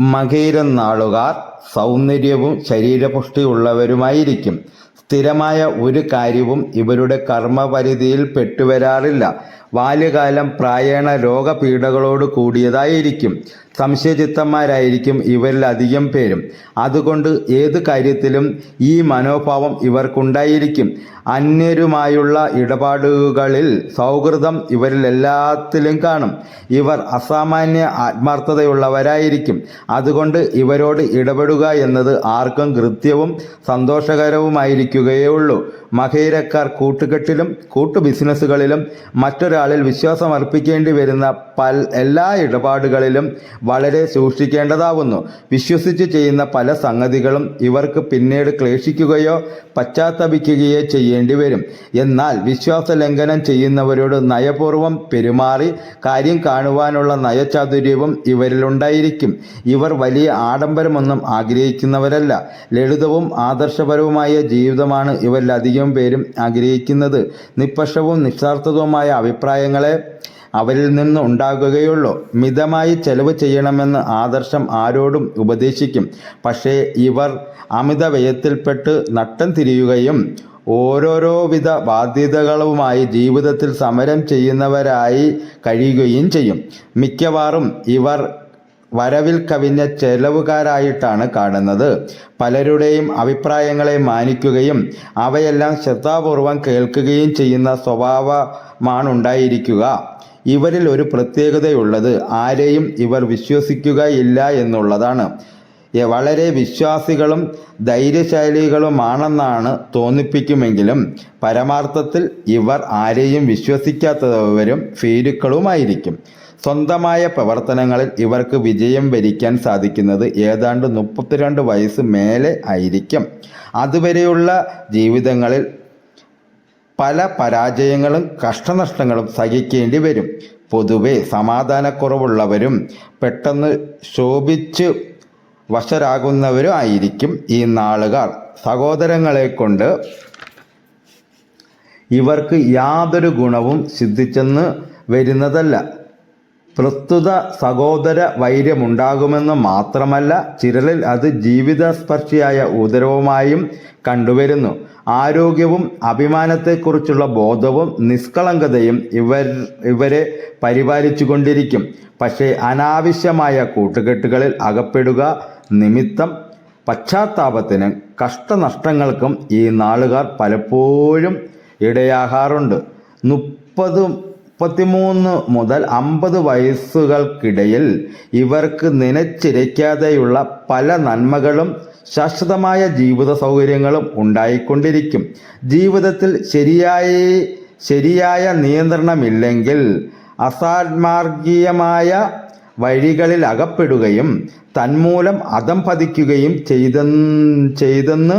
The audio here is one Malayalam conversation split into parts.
മകയിരം നാളുകാർ സൗന്ദര്യവും ശരീരപുഷ്ടിയുള്ളവരുമായിരിക്കും. സ്ഥിരമായ ഒരു കാര്യവും ഇവരുടെ കർമ്മപരിധിയിൽ പെട്ടുവരാറില്ല. ബാല്യകാലം പ്രായണ രോഗപീഠകളോട് കൂടിയതായിരിക്കും. സംശയചിത്തന്മാരായിരിക്കും ഇവരിൽ അധികം പേരും. അതുകൊണ്ട് ഏത് കാര്യത്തിലും ഈ മനോഭാവം ഇവർക്കുണ്ടായിരിക്കും. അന്യരുമായുള്ള ഇടപാടുകളിൽ സൗഹൃദം ഇവരിൽ എല്ലാത്തിലും കാണും. ഇവർ അസാമാന്യ ആത്മാർത്ഥതയുള്ളവരായിരിക്കും. അതുകൊണ്ട് ഇവരോട് ഇടപെടുക എന്നത് ആർക്കും കൃത്യവും സന്തോഷകരവുമായിരിക്കുകയേ ഉള്ളൂ. മഹേരക്കാർ കൂട്ടുകെട്ടിലും കൂട്ടു ബിസിനസ്സുകളിലും മറ്റൊരാളിൽ വിശ്വാസം അർപ്പിക്കേണ്ടി വരുന്ന പൽ എല്ലാ ഇടപാടുകളിലും വളരെ സൂക്ഷിക്കേണ്ടതാവുന്നു. വിശ്വസിച്ച് ചെയ്യുന്ന പല സംഗതികളും ഇവർക്ക് പിന്നീട് ക്ലേശിക്കുകയോ പശ്ചാത്തപിക്കുകയോ ചെയ്യേണ്ടി വരും. എന്നാൽ വിശ്വാസ ലംഘനം ചെയ്യുന്നവരോട് നയപൂർവം പെരുമാറി കാര്യം കാണുവാനുള്ള നയചാതുര്യവും ഇവരിലുണ്ടായിരിക്കും. ഇവർ വലിയ ആഡംബരമൊന്നും ആഗ്രഹിക്കുന്നവരല്ല. ലളിതവും ആദർശപരവുമായ ജീവിതമാണ് ഇവരിൽ അധികം പേരും ആഗ്രഹിക്കുന്നത് നിഷ്പക്ഷവും നിസ്വാർത്ഥതവുമായ അഭിപ്രായങ്ങളെ അവരിൽ നിന്ന് ഉണ്ടാകുകയുള്ളൂ. മിതമായി ചെലവ് ചെയ്യണമെന്ന് ആദർശം ആരോടും ഉപദേശിക്കും. പക്ഷേ ഇവർ അമിത വ്യയത്തിൽപ്പെട്ട് നട്ടം തിരിയുകയും ഓരോരോ വിധ ബാധ്യതകളുമായി ജീവിതത്തിൽ സമരം ചെയ്യുന്നവരായി കഴിയുകയും ചെയ്യും. മിക്കവാറും ഇവർ വരവിൽ കവിഞ്ഞ ചെലവുകാരായിട്ടാണ് കാണുന്നത്. പലരുടെയും അഭിപ്രായങ്ങളെ മാനിക്കുകയും അവയെല്ലാം ശ്രദ്ധാപൂർവം കേൾക്കുകയും ചെയ്യുന്ന സ്വഭാവമാണുണ്ടായിരിക്കുക. ഇവരിൽ ഒരു പ്രത്യേകതയുള്ളത് ആരെയും ഇവർ വിശ്വസിക്കുകയില്ല എന്നുള്ളതാണ്. വളരെ വിശ്വാസികളും ധൈര്യശാലികളുമാണെന്നാണ് തോന്നിപ്പിക്കുമെങ്കിലും പരമാർത്ഥത്തിൽ ഇവർ ആരെയും വിശ്വസിക്കാത്തവരും ഭീരുക്കളുമായിരിക്കും. സ്വന്തമായ പ്രവർത്തനങ്ങളിൽ ഇവർക്ക് വിജയം വരിക്കാൻ സാധിക്കുന്നത് ഏതാണ്ട് മുപ്പത്തിരണ്ട് വയസ്സ് മേലെ ആയിരിക്കും. അതുവരെയുള്ള ജീവിതങ്ങളിൽ പല പരാജയങ്ങളും കഷ്ടനഷ്ടങ്ങളും സഹിക്കേണ്ടി വരും. പൊതുവെ സമാധാനക്കുറവുള്ളവരും പെട്ടെന്ന് ശോഭിച്ച് വശരാകുന്നവരും ആയിരിക്കും ഈ നാളുകാർ. സഹോദരങ്ങളെ കൊണ്ട് ഇവർക്ക് യാതൊരു ഗുണവും സിദ്ധിച്ചെന്ന് വരുന്നതല്ല. പ്രസ്തുത സഹോദര വൈര്യമുണ്ടാകുമെന്ന് മാത്രമല്ല ചിരലിൽ അത് ജീവിതസ്പർശിയായ ഉദരവുമായും കണ്ടുവരുന്നു. ആരോഗ്യവും അഭിമാനത്തെക്കുറിച്ചുള്ള ബോധവും നിഷ്കളങ്കതയും ഇവർ ഇവരെ പരിപാലിച്ചുകൊണ്ടിരിക്കും. പക്ഷേ അനാവശ്യമായ കൂട്ടുകെട്ടുകളിൽ അകപ്പെടുക നിമിത്തം പശ്ചാത്താപത്തിന് കഷ്ടനഷ്ടങ്ങൾക്കും ഈ നാളുകാർ പലപ്പോഴും ഇടയാകാറുണ്ട്. മുപ്പത് മുപ്പത്തിമൂന്ന് മുതൽ അമ്പത് വയസ്സുകൾക്കിടയിൽ ഇവർക്ക് നനച്ചിരയ്ക്കാതെയുള്ള പല നന്മകളും ശാശ്വതമായ ജീവിത സൗകര്യങ്ങളും ഉണ്ടായിക്കൊണ്ടിരിക്കും. ജീവിതത്തിൽ ശരിയായി ശരിയായ നിയന്ത്രണമില്ലെങ്കിൽ അസാത്മാർഗീയമായ വഴികളിൽ അകപ്പെടുകയും തന്മൂലം അതം പതിക്കുകയും ചെയ്തെന്ന് ചെയ്തെന്ന്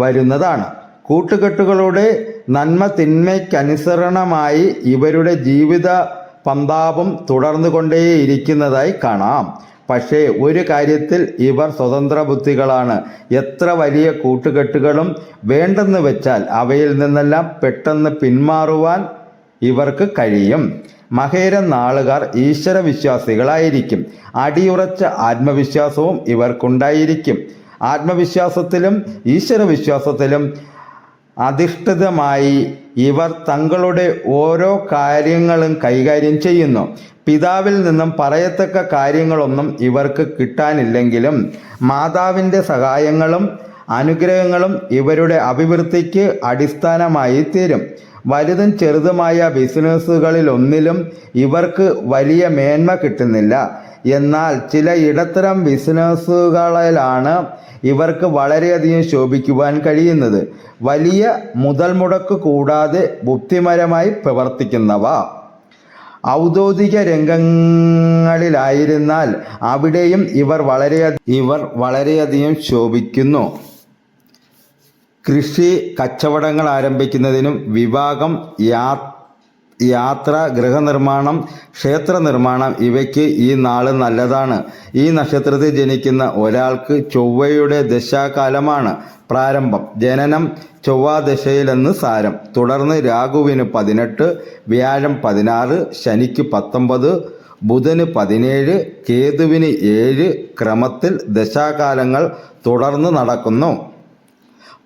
വരുന്നതാണ്. കൂട്ടുകെട്ടുകളുടെ നന്മ തിന്മയ്ക്കനുസരണമായി ഇവരുടെ ജീവിത പന്താപം തുടർന്നു കൊണ്ടേയിരിക്കുന്നതായി കാണാം. പക്ഷേ ഒരു കാര്യത്തിൽ ഇവർ സ്വതന്ത്ര ബുദ്ധികളാണ് എത്ര വലിയ കൂട്ടുകെട്ടുകളും വേണ്ടെന്ന് വെച്ചാൽ അവയിൽ നിന്നെല്ലാം പെട്ടെന്ന് പിന്മാറുവാൻ ഇവർക്ക് കഴിയും. മഹേര നാളുകാർ ഈശ്വര വിശ്വാസികളായിരിക്കും അടിയുറച്ച ആത്മവിശ്വാസവും ഇവർക്കുണ്ടായിരിക്കും. ആത്മവിശ്വാസത്തിലും ഈശ്വര വിശ്വാസത്തിലും അധിഷ്ഠിതമായി ഇവർ തങ്ങളുടെ ഓരോ കാര്യങ്ങളും കൈകാര്യം ചെയ്യുന്നു. പിതാവിൽ നിന്നും പറയത്തക്ക കാര്യങ്ങളൊന്നും ഇവർക്ക് കിട്ടാനില്ലെങ്കിലും മാതാവിന്റെ സഹായങ്ങളും അനുഗ്രഹങ്ങളും ഇവരുടെ അഭിവൃദ്ധിക്ക് അടിസ്ഥാനമായി തീരും വലുതും ചെറുതുമായ ബിസിനസ്സുകളിലൊന്നിലും ഇവർക്ക് വലിയ മേന്മ കിട്ടുന്നില്ല. എന്നാൽ ചില ഇടത്തരം ബിസിനസ്സുകളിലാണ് ഇവർക്ക് വളരെയധികം ശോഭിക്കുവാൻ കഴിയുന്നത്. വലിയ മുതൽ മുടക്ക് കൂടാതെ ബുദ്ധിമരമായി പ്രവർത്തിക്കുന്നവ. ഔദ്യോഗിക രംഗങ്ങളിലായിരുന്നാൽ അവിടെയും ഇവർ വളരെ ഇവർ വളരെയധികം ശോഭിക്കുന്നു. കൃഷി കച്ചവടങ്ങൾ ആരംഭിക്കുന്നതിനും വിവാഹം യാത്ര ഗൃഹനിർമ്മാണം ക്ഷേത്ര നിർമ്മാണം ഇവയ്ക്ക് ഈ നാൾ നല്ലതാണ്. ഈ നക്ഷത്രത്തിൽ ജനിക്കുന്ന ഒരാൾക്ക് ചൊവ്വയുടെ ദശാകാലമാണ് പ്രാരംഭം. ജനനം ചൊവ്വാദശയിലെന്ന് സാരം. തുടർന്ന് രാഹുവിന് പതിനെട്ട് വ്യാഴം പതിനാറ് ശനിക്ക് പത്തൊമ്പത് ബുധന് പതിനേഴ് കേതുവിന് ഏഴ് ക്രമത്തിൽ ദശാകാലങ്ങൾ തുടർന്ന് നടക്കുന്നു.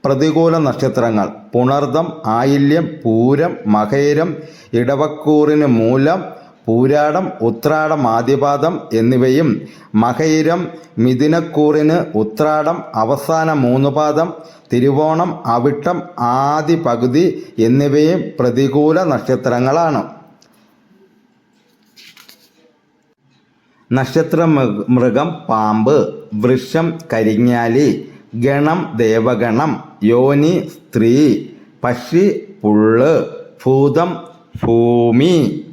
പ്രതികൂല നക്ഷത്രങ്ങൾ. പുണർദം ആയില്യം പൂരം മഹേരം ഇടവക്കൂറിന് മൂലം പൂരാടം ഉത്രാടം ആദ്യപാദം എന്നിവയും മകയിരം മിഥുനക്കൂറിന് ഉത്രാടം അവസാന മൂന്ന് പാദം തിരുവോണം അവിട്ടം ആദ്യ പകുതി എന്നിവയും പ്രതികൂല നക്ഷത്രങ്ങളാണ്. നക്ഷത്ര മൃഗം പാമ്പ് വൃക്ഷം കരിങ്ങാലി ഗണം ദേവഗണം. യോനി സ്ത്രീ. പക്ഷി പുള്ള്. ഭൂതം ഭൂമി.